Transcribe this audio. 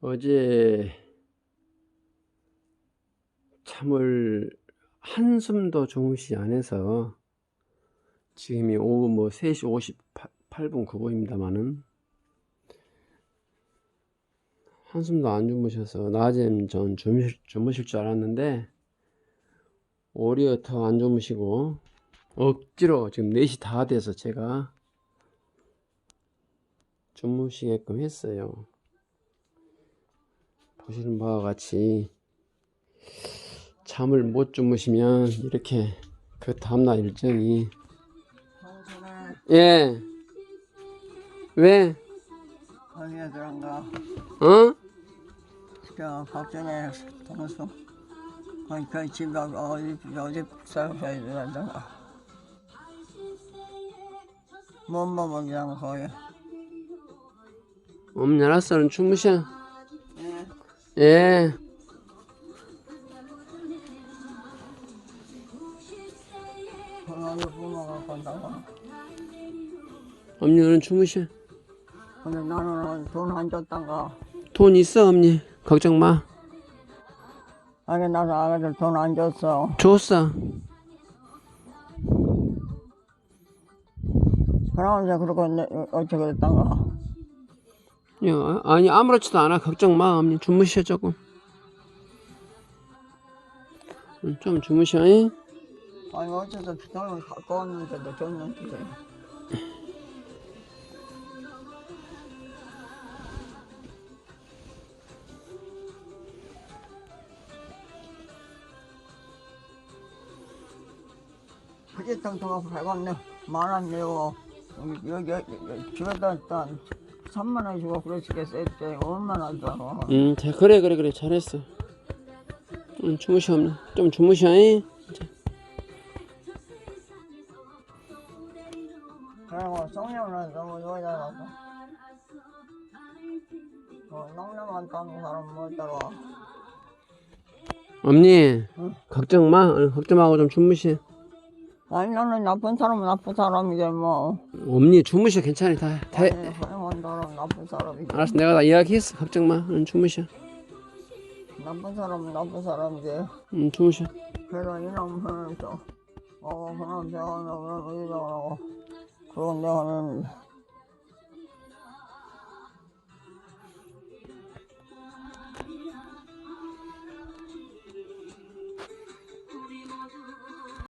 어제 잠을 한숨도 주무시 안 해서 지금이 오후 뭐 3시 58분 9분입니다만은 한숨도 안 주무셔서 낮엔 전 주무실, 주무실 줄 알았는데 오히려 더 안 주무시고 억지로 지금 4시 다 돼서 제가 주무시게끔 했어요. 보시는 바와 같이 잠을 못 주무시면 이렇게 그 다음날 일정이 예 왜? 거기에 그런가 어? 저 박전에 동수 거기 그 집에 어디 어디 살아야 된다 뭔 먹이랑 거기 엄니 알았어는 주무셔 예. 예 거기 부모가 건다고 엄니 오늘 주무셔. 근데 나는 돈 안 줬단가? 돈 있어 엄니? 걱정 마. 아니 나도 아가들 돈 안 줬어. 줬어. 그럼 이제 그러고 내- 어떻게 그랬단가 야, 아니 아무렇지도 않아 걱정 마 엄니 주무셔 조금 응, 좀 주무셔 잉? 아니 어째서 돈을 갖고 왔는데도 줬는데 어쨌든 돈 100원 만원 내고 여기, 여기, 여기 집에다 일단 3만 원 주고 그러시겠어 했지 얼마나 줘 응, 자, 그래, 그래, 그래, 잘했어. 응, 주무셔, 엄니. 좀 주무셔, 잉? 그리고 성령은 너무 여자라서 어, 넉넉한 땅 사람 못 따라 엄니, 응. 걱정 마. 응, 걱정하고 좀 주무시. 아니 나는 나쁜 사람은 나쁜 사람이지 뭐 엄니, 주무셔, 괜찮아. 다, 다. 아니 사람 나쁜 사람이지 알았어, 내가 다 이야기했어. 걱정 마. 응, 주무셔. 나쁜 사람은 나쁜 사람이지 응, 주무셔. 그래서 이놈 하면서 어 그럼 저거 그럼 이러고 그런 데는